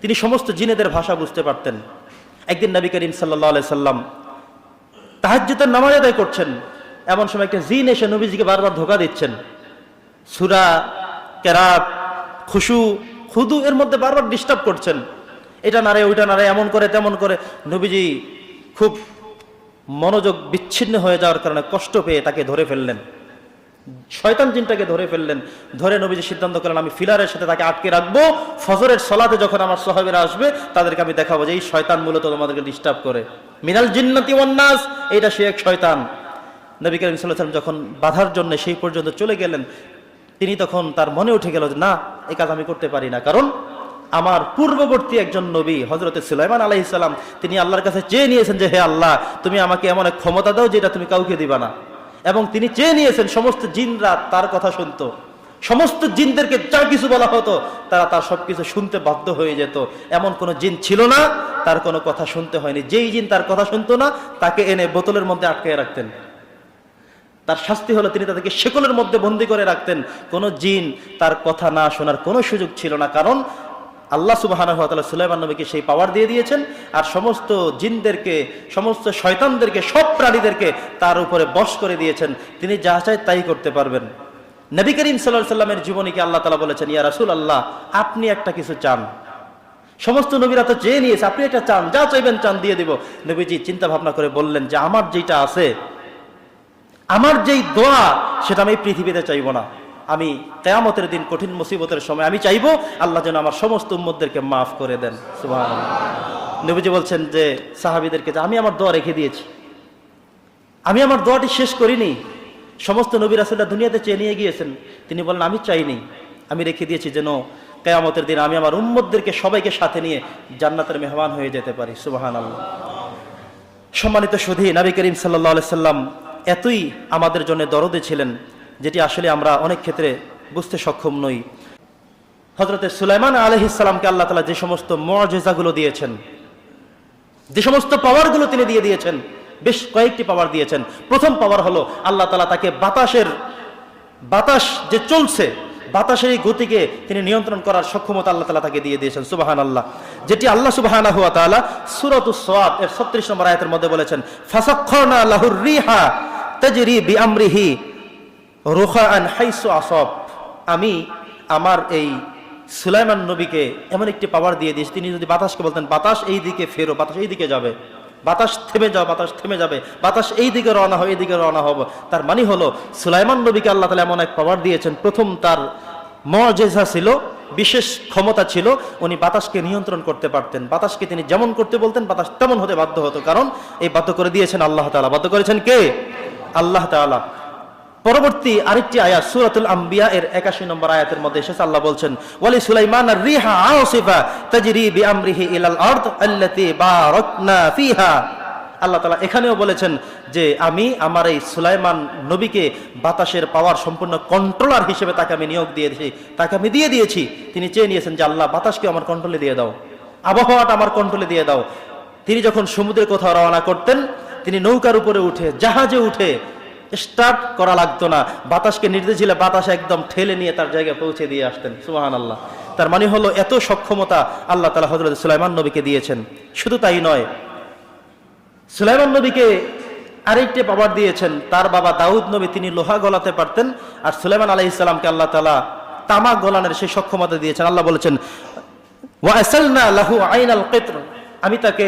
তিনি সমস্ত জিনেদের ভাষা বুঝতে পারতেন। একদিন নবী করিম সাল্লাহ সাল্লাম তাহাজ্জুদের নামাজ আদায় করছেন। এমন সময় একটা জিন এসে নবীজিকে বারবার ধোকা দিচ্ছেন। সুরা কেরাত, খুশু, খুদু এর মধ্যে বারবার ডিস্টার্ব করছেন। এটা নারে ওইটা নারে এমন করে, তেমন করে। নবীজি খুব মনোযোগ বিচ্ছিন্ন হয়ে যাওয়ার কারণে কষ্ট পেয়ে তাকে ধরে ফেললেন। শয়তান জিনটাকে ধরে ফেললেন। ধরে নবীজি সিদ্ধান্ত করলেন, আমি ফিলারের সাথে তাকে আটকে রাখব। ফজরের সলাতে যখন আমার সহাবেরা আসবে, তাদেরকে আমি দেখাবো যে এই শয়তান মূলত তোমাদেরকে ডিস্টার্ব করে। মিনাল জিন্নাতি ওয়ান্নাস এইটা সে এক শয়তান। নবী করিম সাল্লাম যখন বাধার জন্য সেই পর্যন্ত চলে গেলেন, তিনি তখন তার মনে উঠে গেল যে, না, এই কাজ আমি করতে পারি না। কারণ আমার পূর্ববর্তী একজন নবী হজরত সুলাইমান আলাহ ইসলাম তিনি আল্লাহর কাছে চেয়ে নিয়েছেন যে, হে আল্লাহ, তুমি আমাকে এমন এক ক্ষমতা দাও যেটা তুমি কাউকে দিবা না। এবং তিনি চেয়ে নিয়েছেন সমস্ত জিনরা তার কথা শুনতো। সমস্ত জিনদেরকে যা কিছু বলা হতো, তারা তার সবকিছু শুনতে বাধ্য হয়ে যেত। এমন কোনো জিন ছিল না, তার কোনো কথা শুনতে হয়নি। যেই জিন তার কথা শুনতো না, তাকে এনে বোতলের মধ্যে আটকে রাখতেন। তার শাস্তি হলো তিনি তাদেরকে শেকলের মধ্যে বন্দি করে রাখতেন। কোন জিন তার কথা না শোনার কোনো সুযোগ ছিল না। কারণ আল্লাহ সুবাহ সুলাইমান নবীকে সেই পাওয়ার দিয়ে দিয়েছেন আর সমস্ত জিনদেরকে, সমস্ত শয়তানদেরকে, সব প্রাণীদেরকে তার উপরে বশ করে দিয়েছেন। তিনি যা চায় তাই করতে পারবেন। নবী করিম সাল্লাহ সাল্লামের জীবনীকে আল্লাহ তালা বলেছেন, ইয়া রাসুল আল্লাহ আপনি একটা কিছু চান। সমস্ত নবীরা তো চেয়ে নিয়েছে, আপনি একটা চান, যা চাইবেন চান দিয়ে দিব। নবীজি চিন্তা ভাবনা করে বললেন যে, আমার যেটা আছে, আমার যেই দোয়া, সেটা আমি পৃথিবীতে চাইব না। আমি কেয়ামতের দিন কঠিন মুসিবতের সময় আমি চাইব আল্লাহ যেন আমার সমস্ত উম্মতদেরকে মাফ করে দেন। নবীজি বলছেন যে সাহাবিদেরকে আমি আমার দোয়া রেখে দিয়েছি। আমি আমার দোয়াটি শেষ করিনি। সমস্ত নবীর আসলে দুনিয়াতে চেয়ে নিয়ে গিয়েছেন। তিনি বলেন আমি চাইনি। আমি রেখে দিয়েছি যেন কেয়ামতের দিন আমি আমার উম্মতদেরকে সবাইকে সাথে নিয়ে জান্নাতের মেহমান হয়ে যেতে পারি। সুবাহান আল্লাহ সম্মানিত সুধী, নবী করিম সাল্লাহ সাল্লাম এতই আমাদের জন্য দরদে ছিলেন। যেটি আসলে আমরা অনেক ক্ষেত্রে বুঝতে সক্ষম নই। হজরতে সুলাইমান আলহিসাল্লামকে আল্লাহ তালা যে সমস্ত মজেজাগুলো দিয়েছেন, যে সমস্ত পাওয়ারগুলো তিনি দিয়ে দিয়েছেন, বেশ কয়েকটি পাওয়ার দিয়েছেন। প্রথম পাওয়ার হলো আল্লাহ তালা তাকে বাতাসের, বাতাস যে চলছে, বাতাসের এই গতিকে তিনি নিয়ন্ত্রণ করার সক্ষমতা আল্লাহ তালা তাকে দিয়ে দিয়েছেন সুবাহান আল্লাহ যেটি আল্লাহ সুবাহান হুয়া তালা সুরতুসওয়াদ এর ছত্রিশ নম্বর আয়তের মধ্যে বলেছেন ফাসাক্ষরনা লাহুর রিহা তাজরি বি আমরিহি রোখা আন হাইসু আসব। আমি আমার এই সুলাইমান নবীকে এমন একটি পাওয়ার দিয়ে দিয়েছি, তিনি যদি বাতাসকে বলতেন, বাতাস এই দিকে ফেরো, বাতাস এই দিকে যাবে, বাতাস থেমে যাও, বাতাস থেমে যাবে, বাতাস এই দিকে রওনা হয় এই দিকে রওনা হব তার মানে হলো, সুলাইমান নবীকে আল্লাহ তালা এমন এক পাওয়ার দিয়েছেন, প্রথম তার মজেজা ছিল, বিশেষ ক্ষমতা ছিল, উনি বাতাসকে নিয়ন্ত্রণ করতে পারতেন। বাতাসকে তিনি যেমন করতে বলতেন, বাতাস তেমন হতে বাধ্য হতো। কারণ এই বাধ্য করে দিয়েছেন আল্লাহ তালা বাধ্য করেছেন কে? আল্লাহ তালা পরবর্তী আরেকটি আয়াত, সুরাতুল আম্বিয়া, এর একাশি নম্বর আয়াতের মধ্যে এসেছে, আল্লাহ বলছেন, ওয়ালি সুলাইমান রিহা আসিফা তাজরি বিআমরিহি ইলাল আরদ আল্লাতী বারাকনা ফিহা। আল্লাহ তালা এখানেও বলেছেন যে, আমি আমার এই সুলাইমান নবীকে বাতাসের পাওয়ার সম্পূর্ণ কন্ট্রোলার হিসেবে তাকে আমি নিয়োগ দিয়েছি, তাকে আমি দিয়ে দিয়েছি। তিনি চেয়ে নিয়েছেন যে, আল্লাহ, বাতাসকে আমার কন্ট্রোলে দিয়ে দাও, আবহাওয়াটা আমার কন্ট্রোলে দিয়ে দাও। তিনি যখন সমুদ্রে কোথাও রওনা করতেন, তিনি নৌকার উপরে উঠে, জাহাজে উঠে স্টার্ট করা লাগতো না। বাতাসকে নির্দেশ দিলে বাতাস একদম ঠেলে নিয়ে তার জায়গায় পৌঁছে দিয়ে আসতেন। সুবাহান আল্লাহ তার মানে হলো এত সক্ষমতা আল্লাহ তালা হজরত সুলাইমান নবীকে দিয়েছেন। শুধু তাই নয়, সুলাইমান নবীকে আরেকটি পাওয়ার দিয়েছেন। তার বাবা দাউদ নবী, তিনি লোহা গলাতে পারতেন আর সুলাইমান আলাহ ইসলামকে আল্লাহ তালা তামা গলানের সেই সক্ষমতা দিয়েছেন। আল্লাহ বলেছেন ওয়াসালনা লাহু আইনাল কেত্র। আমি তাকে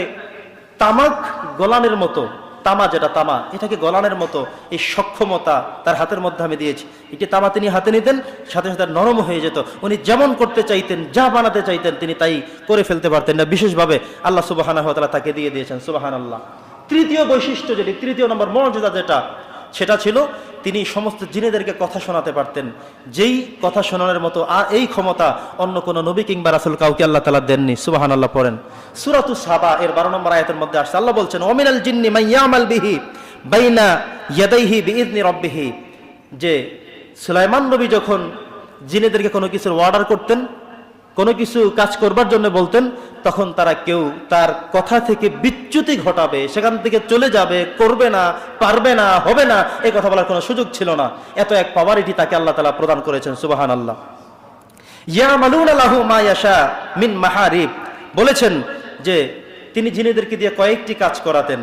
তামাক গলানের মতো তামা যেটা তামা, এটাকে গলানের মতো, এই সক্ষমতা তার হাতের মধ্যে আমি দিয়েছি। এটি তামা তিনি হাতে নিতেন, সাথে সাথে নরম হয়ে যেত। উনি যেমন করতে চাইতেন, যা বানাতে চাইতেন, তিনি তাই করে ফেলতে পারতেন না। বিশেষভাবে আল্লাহ সুবাহান তাকে দিয়ে দিয়েছেন সুবাহান আল্লাহ তৃতীয় বৈশিষ্ট্য যেটি, তৃতীয় নম্বর মর্যাদা যেটা সেটা ছিল তিনি সমস্ত জিনেদেরকে কথা শোনাতে পারতেন। যেই কথা শোনানোর মতো আর এই ক্ষমতা অন্য কোন নবী কিংবা রাসুল কাউকে আল্লাহ তালা দেননি। সুবাহান আল্লাহ পড়েন। সুরাতু সাবা এর বারো নম্বর আয়তের মধ্যে আসছে, আল্লাহ বলছেন অমিনাল জিন্নি মাইয়ামাল বিহি বাইনা ইয়াদাইহি বিইদনি রব্বিহি। যে সুলাইমান নবী যখন জিনেদেরকে কোনো কিছুর অর্ডার করতেন কোনো কিছু কাজ করবার জন্য বলতেন, তখন তারা কেউ তার কথা থেকে বিচ্যুতি ঘটাবে, সেখান থেকে চলে যাবে, করবে না, পারবে না, হবে না এই কথা বলার কোনো সুযোগ ছিল না। এত এক পাওয়ারিটি তাকে আল্লাহ তালা প্রদান করেছেন সুবাহান আল্লাহ মিন বলেছেন যে, তিনি জিনেদেরকে দিয়ে কয়েকটি কাজ করাতেন।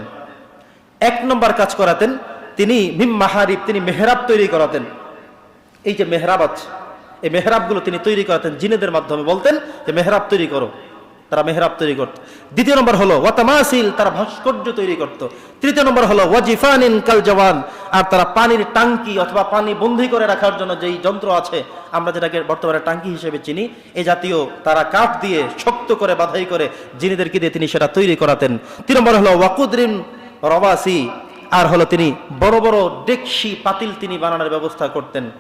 এক নম্বর কাজ করাতেন, তিনি মিম মাহারিব, তিনি মেহরাব তৈরি করাতেন। এই যে মেহরাব আছে এই মেহরাবগুলো তিনি তৈরি করাতেন জিনেদের মাধ্যমে। বলতেন যে মেহরাব তৈরি করো। তারা মেহরাব তৈরি করত। দ্বিতীয় নম্বর হলো, ওয়াতামাসিল, তারা ভাস্কর্য তৈরি করত। তৃতীয় নম্বর হলো, ওয়াজিফানিন কাল জওয়ান, আর তারা পানির টাঙ্কি অথবা পানি বন্দি করে রাখার জন্য যেই যন্ত্র আছে, আমরা যেটাকে বর্তমানে টাঙ্কি হিসেবে চিনি, এই জাতীয় তারা কাঠ দিয়ে শক্ত করে, বাধাই করে জিনিদেরকে দিয়ে তিনি সেটা তৈরি করাতেন। তিন নম্বর হলো, ওয়াকুদ্রিন রবাসি আর হলো তিনি বড় বড় ডেকসি পাতিল তিনি বানানোর ব্যবস্থা করতেন।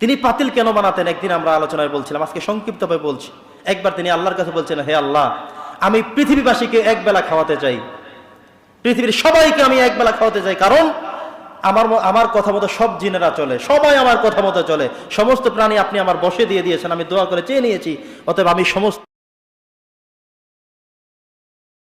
তিনি পাতিল কেন বানাতেন? একদিন আমরা আলোচনায় বলছিলাম, আজকে সংক্ষিপ্তভাবে বলছি। একবার তিনি আল্লাহর কাছে বলছেন, হে আল্লাহ, আমি পৃথিবীবাসীকে এক বেলা খাওয়াতে চাই। পৃথিবীর সবাইকে আমি এক বেলা খাওয়াতে চাই। কারণ আমার আমার কথা মতো সব জিনেরা চলে, সবাই আমার কথা মতো চলে। সমস্ত প্রাণী আপনি আমার বসে দিয়ে দিয়েছেন, আমি দোয়া করে চেয়ে নিয়েছি। অতএব আমি সমস্ত